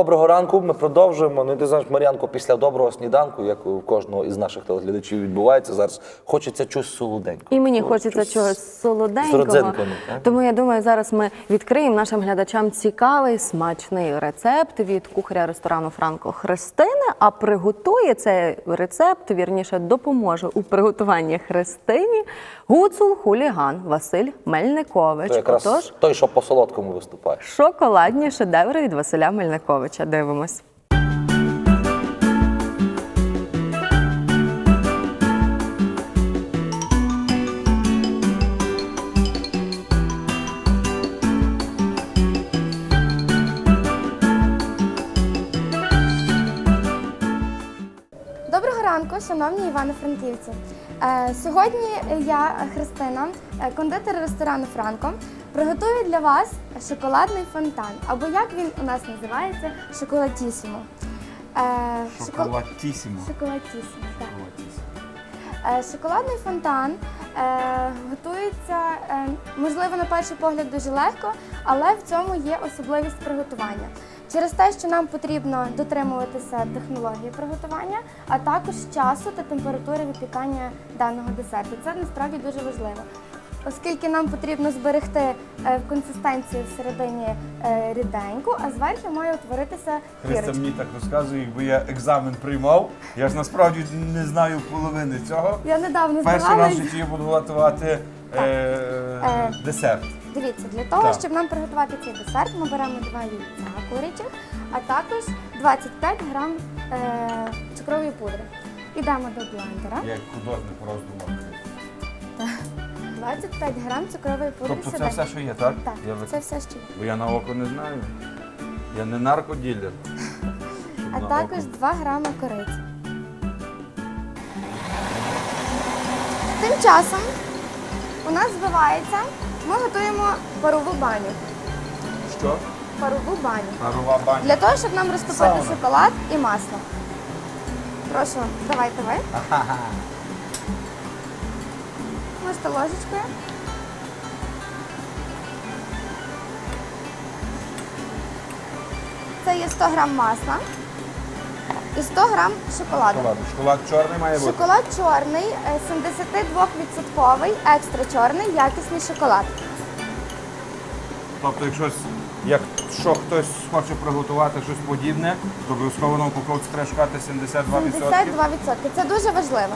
Доброго ранку. Ми продовжуємо. Ну, ти знаєш, Мар'янко, після доброго сніданку, як у кожного із наших телеглядачів відбувається, зараз хочеться чогось солоденького. І мені хочеться чогось солоденького. Тому я думаю, зараз ми відкриємо нашим глядачам цікавий смачний рецепт від кухаря ресторану Франко Христини. А приготує цей рецепт, вірніше, допоможе у приготуванні Христині гуцул хуліган Василь Мельникович. То якраз Отож, той, що по солодкому виступає. шоколадні шедеври від Василя Мельниковича. Дивимось. Доброго ранку, шановні Івано-Франківці. Е, Сьогодні я, Христина, е, кондитер ресторану Франко, приготую для вас шоколадний фонтан, або як він у нас називається, шоколадісімо. Е, шоко- Шоколатісімо. Так. Е, Шоколадний фонтан е, готується, е, можливо, на перший погляд дуже легко, але в цьому є особливість приготування. Через те, що нам потрібно дотримуватися технології приготування, а також часу та температури випікання даного десерту. Це насправді дуже важливо. Оскільки нам потрібно зберегти е, консистенцію всередині е, ріденьку, а зверху має утворитися кірочка. мені так розказує, якби я екзамен приймав. Я ж насправді не знаю половини цього. Я недавно Перший раз в житті я буду готувати е, Е, десерт. Дивіться, для того, Так. щоб нам приготувати цей десерт, ми беремо два яйця курячих, а також 25 грам е, цукрової пудри. Ідемо до блендера. Я як художник роздумав. 25 грам цукрової пудри Тобто це все, що є, так? Так, Я це все, що є. Бо я на око не знаю. Я не наркоділер. щоб А на також око. 2 грами кориці. Тим часом у нас збивається, ми готуємо парову баню. Що? Парову баню. Парова баня. Для того, щоб нам розтопити Сауна. шоколад і масло. Прошу, давайте ви. Можете ложечкою. Це є 100 грам масла і 100 грам шоколаду. Шоколад. Шоколад чорний має бути. Шоколад чорний, е, 72% екстра чорний, якісний шоколад. Тобто, якщо якщо хтось хоче приготувати щось подібне, то обов'язково на упаковці треба шукати 72%. 72%. Це дуже важливо.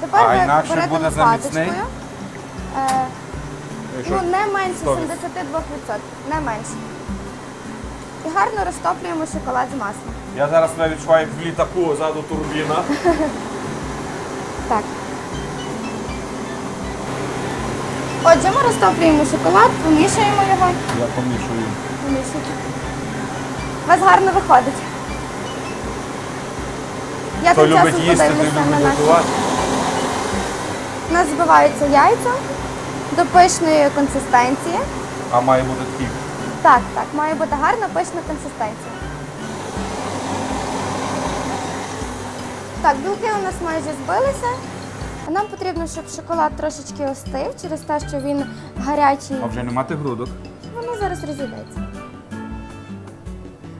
Тепер А ви інакше берете буде заміцний? Е, Якщо Ну, не менше 100%. 72%, не менше. І гарно розтоплюємо шоколад з маслом. Я зараз себе відчуваю як в літаку ззаду турбіна. Так. Отже, ми розтоплюємо шоколад, помішуємо його. Я помішую. Помішуйте. У вас гарно виходить. Я Хто тим часом любить їсти, той подивлюся на любить наші. готувати. У нас збиваються яйця до пишної консистенції. А має бути такий. Так, так, має бути гарна пишна консистенція. Так, білки у нас майже збилися. Нам потрібно, щоб шоколад трошечки остив через те, що він гарячий. А вже не мати грудок. Воно зараз розійдеться.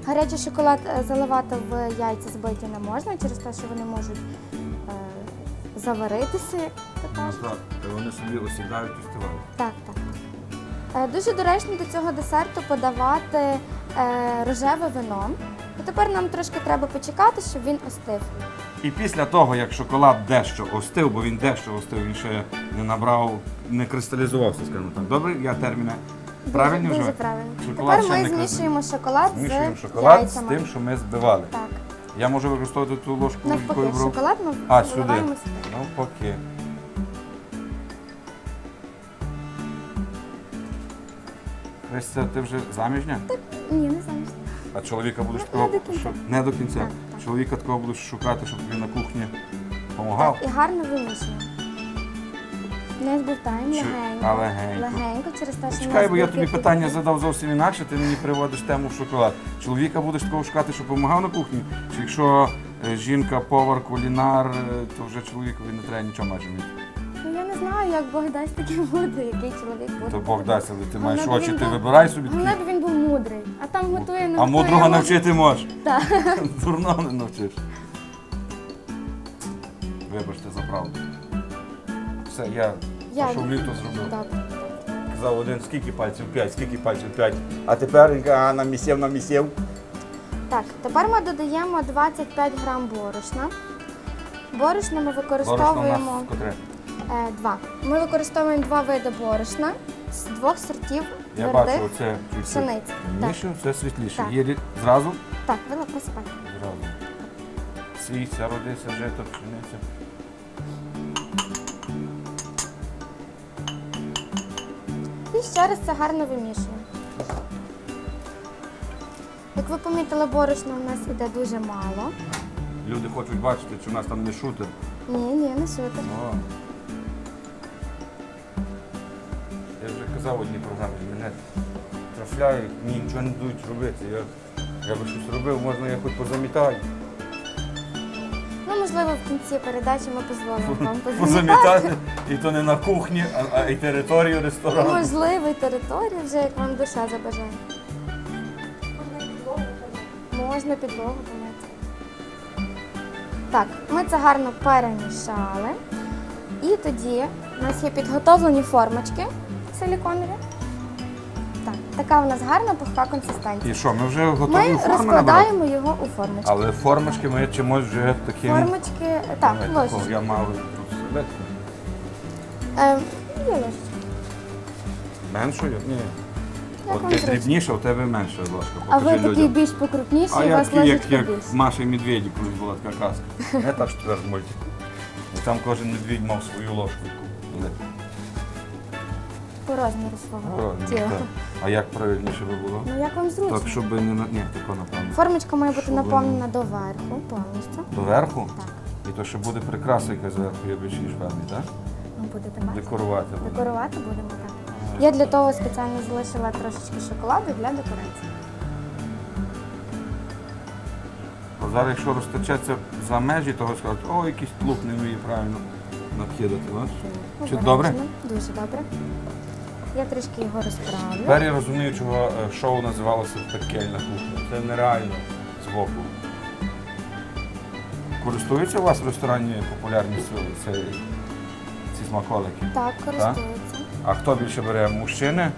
Гарячий шоколад е, заливати в яйця збиті не можна через те, що вони можуть заваритися, як то кажуть. Так, вони собі осідають і стивають. Так, так. Е, Дуже доречно до цього десерту подавати е, рожеве вино. І тепер нам трошки треба почекати, щоб він остив. І після того, як шоколад дещо остив, бо він дещо остив, він ще не набрав, не кристалізувався, скажімо так. Добре, я терміни правильні дуже, вже? дуже правильно. Шоколад тепер ми не кристалізувався. змішуємо шоколад Змішуємо з шоколад з яйцями. тим, що ми збивали. Так. Я можу використовувати ту ложку, Навпаки, якою брав? шоколад ми А, сюди. заливаємо сюди. Навпаки. Христя, ти вже заміжня? Ні, не знаю. А чоловіка будеш Ну, такого не до кінця. не до кінця. Так, так. Чоловіка такого будеш шукати, щоб він на кухні допомагав. Так, і гарно вимішуємо. Не збиваємо Чи- легенько. а легенько. Через те, що Чекай, у бо я нас тобі питання задав зовсім інакше, ти мені приводиш тему в шоколад. Чоловіка будеш такого шукати, щоб допомагав на кухні? Чи якщо е, жінка, повар, кулінар, е, то вже чоловікові не треба нічого майже вміти? Ну, я не знаю, як Бог дасть, такий буде, який чоловік буде. То Бог дасть, але ти маєш Головне, очі, він ти був- вибирай собі Головне, б він був мудрий, а там готує не А мудрого навчити можеш. Так. Дурного не навчиш. Вибачте за правду. Все, я, Я- що то зробив. Добре. Казав один, скільки пальців? П'ять, скільки пальців? П'ять. А тепер він каже, а намісів, намісів. Так, тепер ми додаємо 25 грам борошна. Борошно ми використовуємо у нас е, два. Ми використовуємо два види борошна з двох сортів Я твердих. бачу, оце чуть-чуть пшениці. темніше, це світліше. Так. Є рі- зразу? Так, ви просипайте. Зразу. Свійця, родися, жито, пшениця. Ще раз це гарно вимішуємо. Як ви помітили, борошна у нас іде дуже мало. Люди хочуть бачити, чи у нас там не шутер. Ні, ні, не супер. О. Я вже казав в одній програмі, мене трафляють, ні, нічого не дають робити. Я, я би щось робив, можна я хоч позамітаю. Ну, можливо, в кінці передачі ми дозволимо вам позамітати. Позамітати. І то не на кухні, а, а і територію ресторану. Можливо, і територію, вже як вам душа забажає. Можна підлогу помити. Так, ми це гарно перемішали. І тоді у нас є підготовлені формочки силіконові. Так, така у нас гарна пухка консистенція. І що, ми вже готові Ми форми набрати? розкладаємо його у формочки. Але формочки ми чимось вже таким. Формочки, так, Давай, ложечки. Я мав тут себе. Е, є ложечки. Меншою? Ні. От ти дрібніша, у тебе менша ложка. А ви Покажи людям. більш покрупніший, А у я вас такий, як, ложечка як. Маша і Медведі, колись була така казка. Не так четвер мультик. І там кожен медведь мав свою ложку. Але, По розміру свого тіла. так. А як правильніше би було? Ну як вам зручно? Так, щоб не на. Ні, тако напевно. Формочка має бути Щоб наповнена доверху повністю. Доверху? Так. І то, що буде прикраса якась зверху, я більше ніж певний, так? Ви будете бачити. Декорувати. буде. Декорувати будемо так. Я для того спеціально залишила трошечки шоколаду для декорації. А зараз, якщо розтечеться за межі, того скажуть, о, якийсь тлук не вміє правильно накидати. Бачиш? Чи Обережно. добре? Дуже добре. Я трішки його розправлю. Тепер я розумію, чого е, шоу називалося Пекельна кухня. Це нереально збоку. Користуються у вас в ресторані популярністю ці, ці смаколики? Так, користується. А хто більше бере? Мужчини,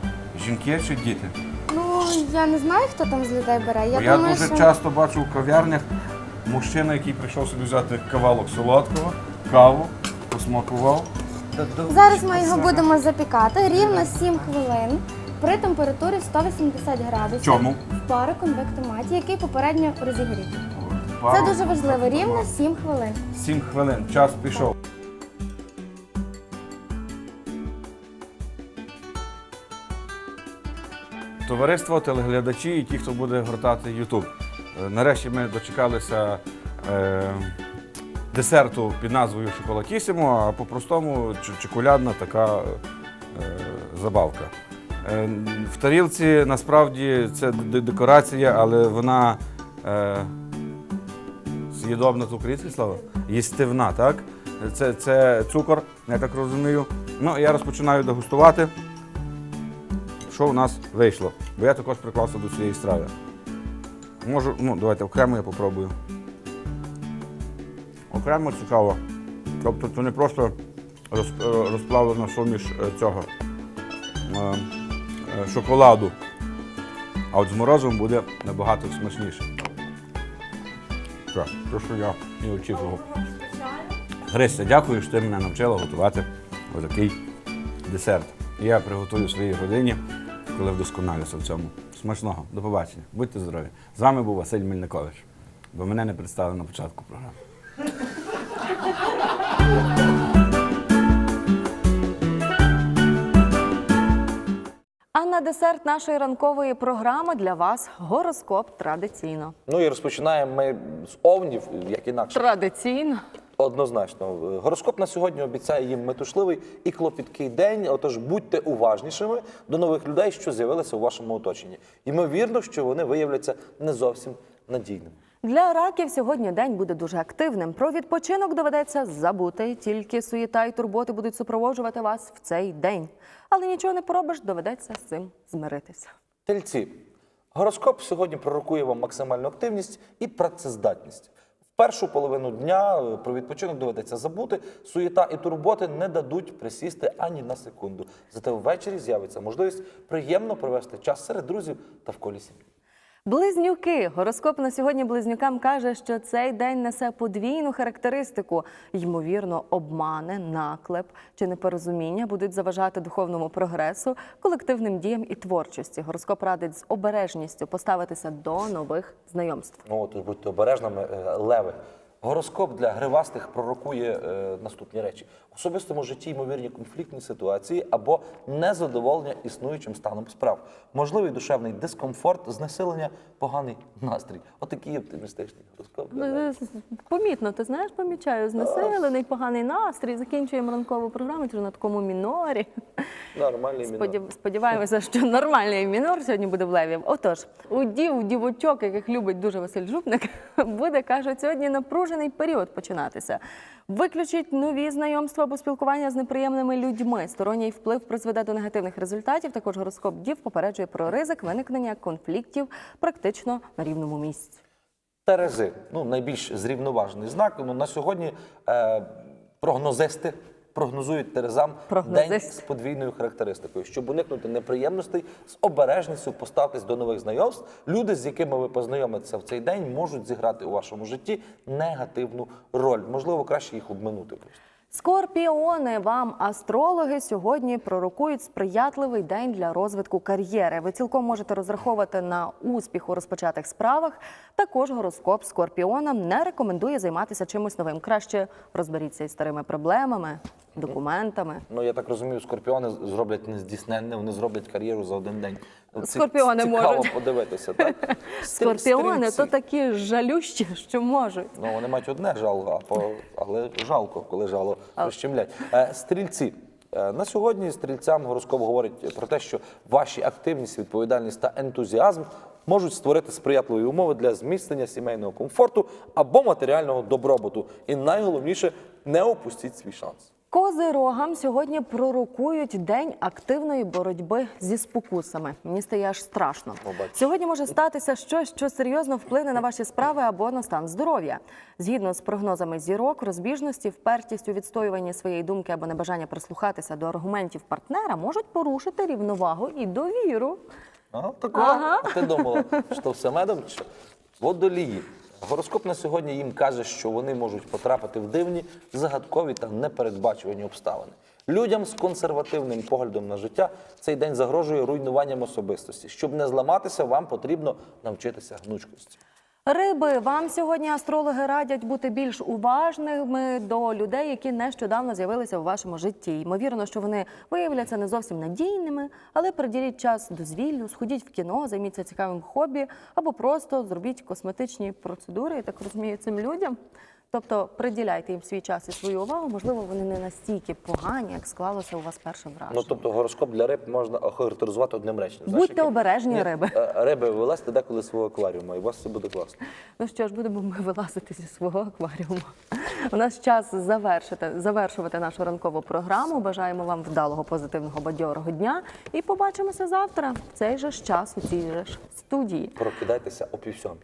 жінки чи діти? Ну, я не знаю, хто там з людей бере. Я, Бо я думаю, дуже що часто бачу в кав'ярнях мужчина, який прийшов собі взяти кавалок солодкого, каву, посмакував. зараз ми його будемо запікати рівно 7 хвилин при температурі 180 градусів Чому? в пароконвектоматі, який попередньо розігрітий. Це дуже важливо. Рівно 7 хвилин. Сім хвилин, час пішов. Товариство, телеглядачі і ті, хто буде гортати Ютуб. Е, Нарешті ми дочекалися е, десерту під назвою Шоколатісімо, а по-простому чоколядна така е, забавка. Е, в тарілці насправді це декорація, але вона. Е, З'їдобна це українське слово? Їстивна, так? Це, це цукор, я так розумію. Ну, я розпочинаю дегустувати. Що у нас вийшло? Бо я також приклався до цієї страви. Можу, ну, давайте окремо я попробую. Окремо цікаво. Тобто це не просто е, розплавлена суміш е, цього е, шоколаду. А от з морозивом буде набагато смачніше. Так, те, що я і очікував. Христя, дякую, що ти мене навчила готувати отакий десерт. Я приготую своїй годині, коли вдосконалюся в цьому. Смачного, до побачення. Будьте здорові. З вами був Василь Мельникович, бо мене не представили на початку програми. А на десерт нашої ранкової програми для вас гороскоп традиційно. Ну і розпочинаємо ми з овнів, як інакше. Традиційно. Однозначно, гороскоп на сьогодні обіцяє їм метушливий і клопіткий день. Отож будьте уважнішими до нових людей, що з'явилися у вашому оточенні. Ймовірно, що вони виявляться не зовсім надійними. Для раків сьогодні день буде дуже активним. Про відпочинок доведеться забути. Тільки суєта і турботи будуть супроводжувати вас в цей день. Але нічого не поробиш, доведеться з цим змиритися. Тельці. Гороскоп сьогодні пророкує вам максимальну активність і працездатність. Першу половину дня е, про відпочинок доведеться забути. Суєта і турботи не дадуть присісти ані на секунду. Зате ввечері з'явиться можливість приємно провести час серед друзів та в колі сім'ї. Близнюки. Гороскоп на сьогодні близнюкам каже, що цей день несе подвійну характеристику. Ймовірно, обмани, наклеп чи непорозуміння будуть заважати духовному прогресу, колективним діям і творчості. Гороскоп радить з обережністю поставитися до нових знайомств. Ну, от будьте обережними, е, леви. Гороскоп для гривастих пророкує е, наступні речі: в особистому житті ймовірні конфліктні ситуації або незадоволення існуючим станом справ, можливий душевний дискомфорт, знесилення, поганий настрій. Отакий оптимістичний гороскоп. для. Помітно, ти знаєш, помічаю знесилений, поганий настрій. Закінчуємо ранкову програму чи на такому мінорі. Нормальний мінор. Сподіваємося, що нормальний мінор сьогодні буде в леві. Отож, у дів, у дівочок, яких любить дуже Василь Жупник, буде, кажуть, сьогодні напружений період починатися. Виключіть нові знайомства або спілкування з неприємними людьми. Сторонній вплив призведе до негативних результатів. Також гороскоп дів попереджує про ризик виникнення конфліктів практично на рівному місці. Терези, ну найбільш зрівноважений знак. Ну на сьогодні е, прогнозисти прогнозують терезам день з подвійною характеристикою, щоб уникнути неприємностей, з обережністю поставитись до нових знайомств. Люди, з якими ви познайомитеся в цей день, можуть зіграти у вашому житті негативну роль. Можливо, краще їх обминути. Скорпіони, вам астрологи сьогодні пророкують сприятливий день для розвитку кар'єри. Ви цілком можете розраховувати на успіх у розпочатих справах. Також гороскоп скорпіонам не рекомендує займатися чимось новим. Краще розберіться із старими проблемами, документами. Ну я так розумію, скорпіони зроблять нездійсненне, вони зроблять кар'єру за один день. Ну, ці- Скорпіони цікаво можуть. подивитися. Так? Скорпіони то такі жалющі, що можуть. Ну, вони мають одне жало, по- але жалко, коли жало розчемлять. Е, Стрільці. Е, На сьогодні стрільцям гороскоп говорить про те, що ваші активність, відповідальність та ентузіазм можуть створити сприятливі умови для зміцнення сімейного комфорту або матеріального добробуту. І найголовніше не опустіть свій шанс. Козирогам сьогодні пророкують день активної боротьби зі спокусами. Мені стає аж страшно. Сьогодні може статися щось, що серйозно вплине на ваші справи або на стан здоров'я. Згідно з прогнозами зірок, розбіжності, впертість у відстоюванні своєї думки або небажання прислухатися до аргументів партнера можуть порушити рівновагу і довіру. А, такого? Ага. А ти думала, що все медом? Водолії. Гороскоп на сьогодні їм каже, що вони можуть потрапити в дивні, загадкові та непередбачувані обставини. Людям з консервативним поглядом на життя цей день загрожує руйнуванням особистості. Щоб не зламатися, вам потрібно навчитися гнучкості. Риби, вам сьогодні астрологи радять бути більш уважними до людей, які нещодавно з'явилися в вашому житті. Ймовірно, що вони виявляться не зовсім надійними, але приділіть час дозвіллю, сходіть в кіно, займіться цікавим хобі або просто зробіть косметичні процедури, я так розумію, цим людям. Тобто приділяйте їм свій час і свою увагу. Можливо, вони не настільки погані, як склалося у вас перше враження. Ну тобто гороскоп для риб можна охарактеризувати одним реченням. Будьте яке? обережні, Ні, риби. е, Риби вилазьте деколи з свого акваріуму, і у вас все буде класно. Ну що ж, будемо ми вилазити зі свого акваріуму. У нас час завершити, завершувати нашу ранкову програму. Бажаємо вам вдалого, позитивного, бадьорого дня. І побачимося завтра в цей же ж час у цій же ж студії. Прокидайтеся о півсьомій.